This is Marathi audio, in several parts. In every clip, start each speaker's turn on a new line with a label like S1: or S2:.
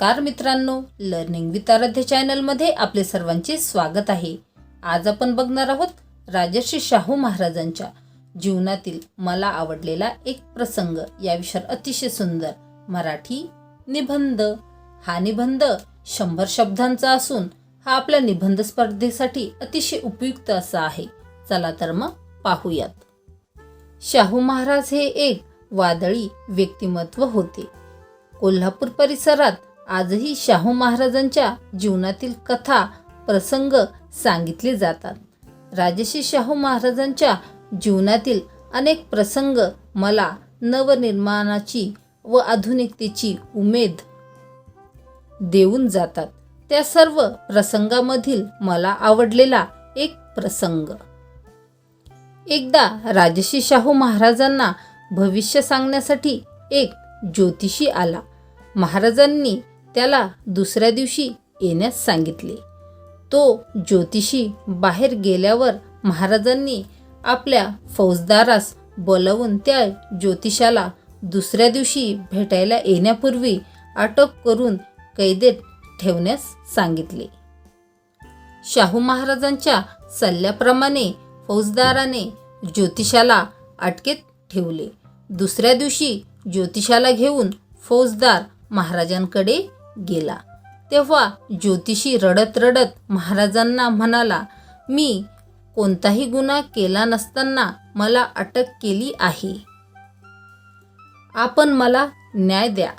S1: नमस्कार मित्रांनो लर्निंग विथ आराध्य चॅनलमध्ये आपले सर्वांचे स्वागत आहे. आज आपण बघणार आहोत राजर्षी शाहू महाराजांच्या जीवनातील मला आवडलेला एक प्रसंग. या विषयावर अतिशय सुंदर मराठी निबंध. हा निबंध शंभर शब्दांचा असून हा आपल्या निबंध स्पर्धेसाठी अतिशय उपयुक्त असा आहे. चला तर मग पाहूयात. शाहू महाराज हे एक वादळी व्यक्तिमत्व होते. कोल्हापूर परिसरात आजही शाहू महाराजांच्या जीवनातील कथा प्रसंग सांगितले जातात. राजश्री शाहू महाराजांच्या जीवनातील अनेक प्रसंग मला नवनिर्माणाची व आधुनिकतेची उमेद देऊन जातात. त्या सर्व प्रसंगामधील मला आवडलेला एक प्रसंग. एकदा राजश्री शाहू महाराजांना भविष्य सांगण्यासाठी एक ज्योतिषी आला. महाराजांनी त्याला दुसऱ्या दिवशी येण्यास सांगितले. तो ज्योतिषी बाहेर गेल्यावर महाराजांनी आपल्या फौजदारास बोलावून त्या ज्योतिषाला दुसऱ्या दिवशी भेटायला येण्यापूर्वी अटक करून कैदेत ठेवण्यास सांगितले. शाहू महाराजांच्या सल्ल्याप्रमाणे फौजदाराने ज्योतिषाला अटकेत ठेवले. दुसऱ्या दिवशी ज्योतिषाला घेऊन फौजदार महाराजांकडे गेला. तेव्हा ज्योतिषी रडत रडत महाराजांना म्हणाला मी कोणताही गुन्हा केला नसताना मला अटक केली आहे. आपण मला न्याय द्या.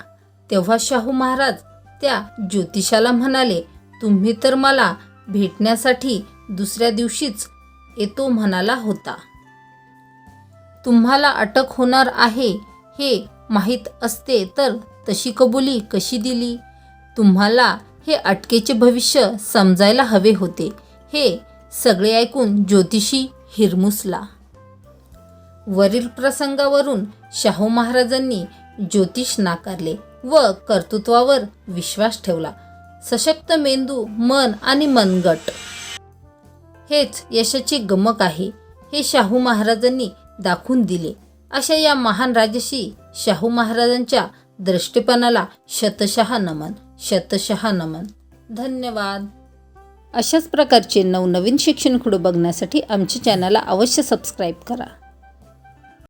S1: तेव्हा शाहू महाराज त्या ज्योतिषाला म्हणाले तुम्ही तर मला भेटण्यासाठी दुसऱ्या दिवशीच येतो म्हणाला होता. तुम्हाला अटक होणार आहे हे माहीत असते तर तशी कबुली कशी दिली? तुम्हाला हे अटकेचे भविष्य समजायला हवे होते. हे सगळे ऐकून ज्योतिषी हिरमुसला. वरील प्रसंगावरून शाहू महाराजांनी ज्योतिष नाकारले व कर्तृत्वावर विश्वास ठेवला. सशक्त मेंदू मन आणि मनगट. हेच यशाची गमक आहे. हे शाहू महाराजांनी दाखवून दिले. अशा या महान राजशी शाहू महाराजांच्या दृष्टीपणाला शतशः नमन. शतशः नमन धन्यवाद. अशाच प्रकारचे नवनवीन शिक्षण खुडू बघण्यासाठी आमच्या चॅनलला अवश्य सबस्क्राईब करा.